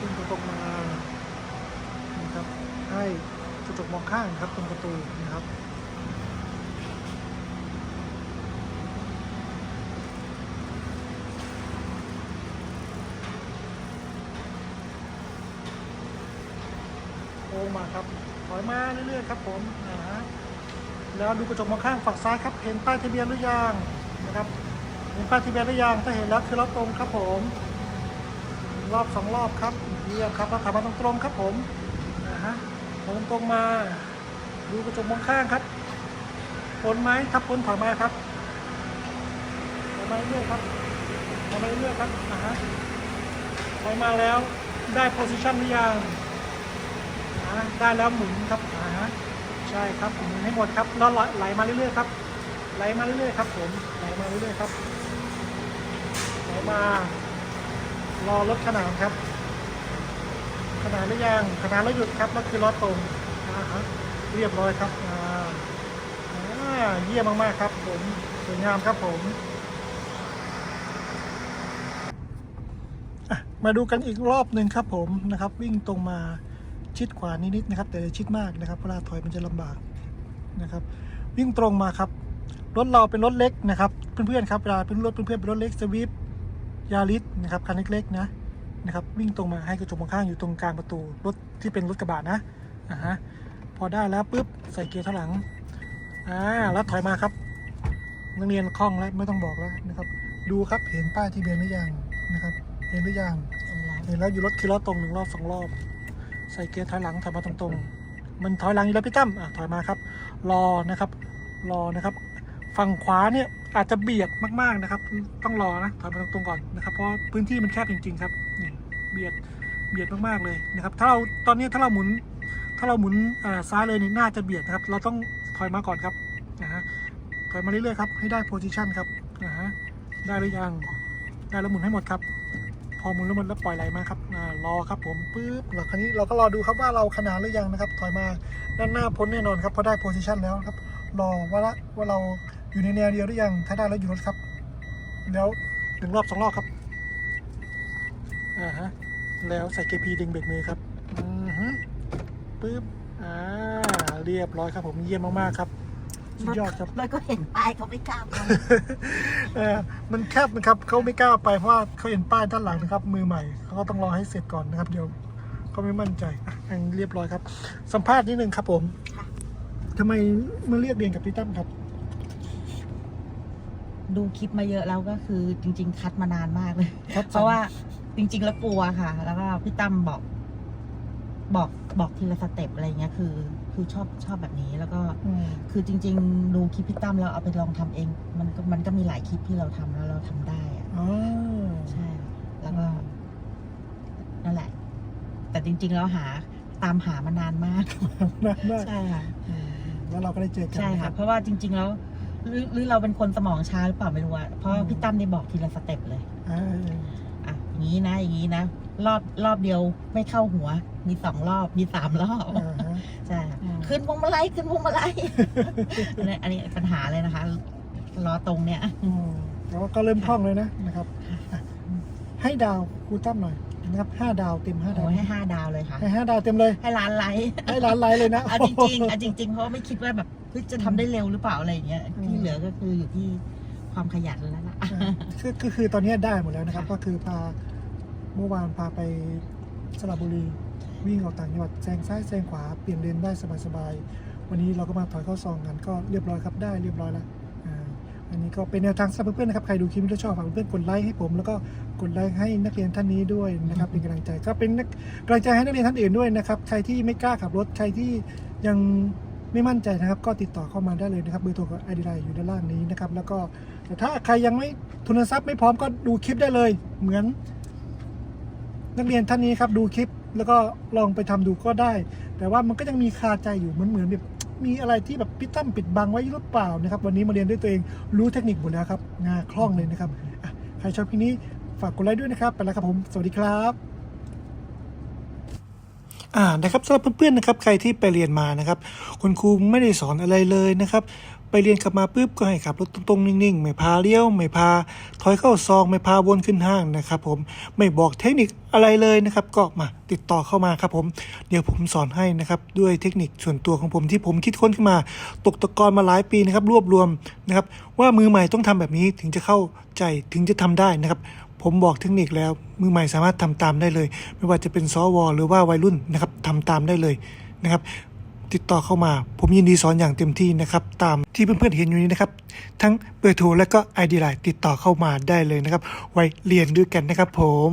วิ่งตรงๆมานะครับให้กระจกมองข้างครับตรงประตูนะครับโค้งมาครับถอยมาเรื่อยๆครับผมนะฮะแล้วดูกระจกมองข้างฝั่งซ้ายครับ เห็นป้ายทะเบียนหรือยังนะครับเห็นป้ายทะเบียนหรือยังถ้าเห็นแล้วคือรถตรงครับผม รอบสองรอบครับเยี่ยมครับแล้วขับมาตรงๆครับผมนะฮะตรงตรงๆมาดูกระจกมองข้างครับพ้นไหมถ้าพ้นถอยมาครับถอยมาเรื่อยครับถอยมาเรื่อยครับนะฮะถอยมาแล้วได้โพซิชันหรือยังอ่าได้แล้วหมุนครับอ่าฮะใช่ครับหมุนให้หมดครับแล้วไหลไหลมาเรื่อยๆครับไหลมาเรื่อยๆครับผมไหลมาเรื่อยๆครับไหลมา รอรถขนานครับ ขนานหรือยังขนานแล้วหยุดครับแล้วคือรถตรงอ่าฮะเรียบร้อยครับอ่าเยี่ยมมากๆครับ ผมสวยงามครับผมมาดูกันอีกรอบหนึ่งครับผมนะครับ วิ่งตรงมาชิดขวานิดๆนะครับ แต่ชิดมากนะครับเวลาถอยมันจะลำบากนะครับ วิ่งตรงมาครับรถเราเป็นรถเล็กนะครับ เพื่อนๆครับเวลาเป็นรถเพื่อนๆเป็นรถเล็กสวิฟ ยาริสนะครับคันเล็กๆนะนะครับวิ่งตรงมาให้กระจกมองข้างอยู่ตรงกลางประตูรถที่เป็นรถกระบะนะอ่าฮะพอได้แล้วปุ๊บใส่เกียร์ถอยหลังอ่าแล้วถอยมาครับนักเรียนคล่องแล้วไม่ต้องบอกแล้วนะครับดูครับเห็นป้ายทะเบียนหรือยังนะครับเห็นหรือยังเห็นแล้วอยู่รถคีรอบตรงหนึ่งรอบสองรอบ ใส่เกียร์ถอยหลังถอยมาตรงๆ มันถอยหลังอยู่แล้วพี่ตั้มอะถอยมาครับ รอนะครับ รอนะครับ ฝั่งขวาเนี่ยอาจจะเบียดมากๆนะครับ ต้องรอนะถอยมาตรงๆก่อนนะครับ เพราะพื้นที่มันแคบจริง ๆ ครับเนี่ยเบียดเบียดมากๆเลยนะครับ ถ้าเราตอนนี้ถ้าเราหมุน ถ้าเราหมุนซ้ายเลยนี่น่าจะเบียดนะครับ เราต้องถอยมาก่อนครับนะฮะถอยมาเรื่อยๆครับให้ได้โพซิชันครับนะฮะได้หรือยังได้แล้วหมุนให้หมดครับ พอหมุนแล้วหมันแล้วปล่อยไหลมาครับรอครับผมปุ๊บแล้วคราวนี้เราก็รอดูครับว่าเราขนาดหรือยังนะครับ ถอยมาด้านหน้าพ้นแน่นอนครับเพราะได้โพซิชันแล้วครับรอว่าละว่าเรา อยู่ในแนวเดียวหรือยัง ถ้าได้แล้วอยู่รถครับ แล้วหนึ่งรอบสองรอบครับ อ่าฮะ แล้วใส่เกพีดึงเบรกมือครับ อือฮึปุ๊บ อ่า เรียบร้อยครับผมเยี่ยมมากๆครับ สุดยอดครับแล้วก็เห็นป้ายเขาไม่กล้าไปเออมันแคบนะครับเขาไม่กล้าไปเพราะว่าเขาเห็นป้ายด้านหลังนะครับ มือใหม่เขาก็ต้องรอให้เสร็จก่อนนะครับ เดี๋ยวเขาไม่มั่นใจอะอันเรียบร้อยครับ สัมภาษณ์นิดนึงครับผมค่ะทำไมมาเรียกเรียนกับพี่ตั้มครับ ดูคลิปมาเยอะแล้วก็คือจริง ๆ คัดมานานมากเลยครับเพราะว่าจริง ๆ แล้วกลัวค่ะ แล้วก็พี่ตั้มบอก บอกบอกทีละสเต็ปอะไรเงี้ยคือ คือชอบชอบแบบนี้แล้วก็ อืมคือจริง ๆ ดูคลิปพี่ตั้มแล้วเอาไปลองทำเอง มันก็มันก็มีหลายคลิปที่เราทำแล้วเราทำได้อะอ๋อ ใช่ แล้วก็นั่นแหละ แต่จริง ๆ แล้วหา ตามหามานานมาก น่าน่าใช่ค่ะอืมแล้วเราก็ได้เจอกันใช่นะคค่ะ รับเพราะว่าจริง ๆ แล้ว หรือหรือเราเป็นคนสมองช้าหรือเปล่าไม่รู้อะเพราะอืมพี่ตั้มได้บอกทีละสเต็ปเลยอ่าอะอย่างนี้นะ อย่างนี้นะ รอบรอบเดียวไม่เข้าหัว มีสองรอบ มีสามรอบอ่าฮะ ใช่ค่ะอืม ขึ้นพวงมาลัยขึ้นพวงมาลัย อันนี้อันนี้ปัญหาเลยนะคะล้อตรงเนี้ยอืมแล้วก็เริ่มคล่องเลยนะนะครับอะให้ดาวครูตั้มหน่อย นะครับห้าดาวเต็มห้าดาโอ้วยให้ห้าดาวเลยค่ะ ให้ห้าดาวเต็มเลย ให้ล้านไลค์ให้ร้านไลน์เลยนะอะจริงๆอะจริง ๆ เพราะไม่คิดว่าแบบเฮ้ยจะทำได้เร็วหรือเปล่าอะไรอย่างเงี้ยอืมที่เหลือก็คืออยู่ที่ความขยันแล้วล่ะ อ่าคือคือคือตอนนี้ได้หมดแล้วนะครับ ค่ะ ก็คือพาเมื่อวานพาไปสระบุรีวิ่งออกต่างจังหวัดแซงซ้ายแซงขวาเปลี่ยนเลนได้สบายๆวันนี้เราก็มาถอยเข้าซองกันก็เรียบร้อยครับได้เรียบร้อยแล้ว อันนี้ก็เป็นแนวทางสำหรับเพื่อนๆนะครับ ใครดูคลิปนี้แล้วชอบฝากเพื่อนๆกดไลค์ให้ผม แล้วก็กดไลค์ให้นักเรียนท่านนี้ด้วยนะครับ เป็นกำลังใจ ก็เป็นกำลังใจให้นักเรียนท่านอื่นด้วยนะครับ ใครที่ไม่กล้าขับรถ ใครที่ยังไม่มั่นใจนะครับ ก็ติดต่อเข้ามาได้เลยนะครับ เบอร์โทรกับไอดีไลน์อยู่ด้านล่างนี้นะครับ แล้วก็แต่ถ้าใครยังไม่ทุนทรัพย์ไม่พร้อมก็ดูคลิปได้เลย เหมือน นักเรียนท่านนี้ครับ ดูคลิปแล้วก็ลองไปทำดูก็ได้ แต่ว่ามันก็ยังมีคาใจอยู่เหมือนเหมือนแบบ มีอะไรที่แบบพิดตั้มปิดบังไว้หรือเปล่านะครับ วันนี้มาเรียนด้วยตัวเองรู้เทคนิคหมดแล้วครับงาคล่องเลยนะครับใครชอบคลิปนี้ฝากกดไลค์ด้วยนะครับ ไปแล้วครับผม สวัสดีครับ อ่านะครับสำหรับเพื่อนๆนะครับ ใครที่ไปเรียนมานะครับ คุณครูไม่ได้สอนอะไรเลยนะครับ ไปเรียนกลับมาปุ๊บก็ให้ขับรถตรงๆนิ่งๆ ไม่พาเลี้ยว ไม่พา ถอยเข้าซอง ไม่พาวนขึ้นห้างนะครับ ผมไม่บอกเทคนิคอะไรเลยนะครับ ก็มาติดต่อเข้ามาครับ ผม เดี๋ยวผมสอนให้นะครับ ด้วยเทคนิคส่วนตัวของผมที่ผมคิดค้นขึ้นมา ตกตะกอนมาหลายปีนะครับ รวบรวมนะครับ ว่ามือใหม่ต้องทำแบบนี้ถึงจะเข้าใจถึงจะทำได้นะครับ ผมบอกเทคนิคแล้ว มือใหม่สามารถทำตามได้เลย ไม่ว่าจะเป็นซอวหรือว่าวัยรุ่นนะครับทำตามได้เลยนะครับ ติดต่อเข้ามา ผมยินดีสอนอย่างเต็มที่นะครับ ตามที่เพื่อนๆเห็นอยู่นี้นะครับ ทั้งเบอร์โทรและก็ไอดีไลน์ติดต่อเข้ามาได้เลยนะครับ ไว้เรียนด้วยกันนะครับผม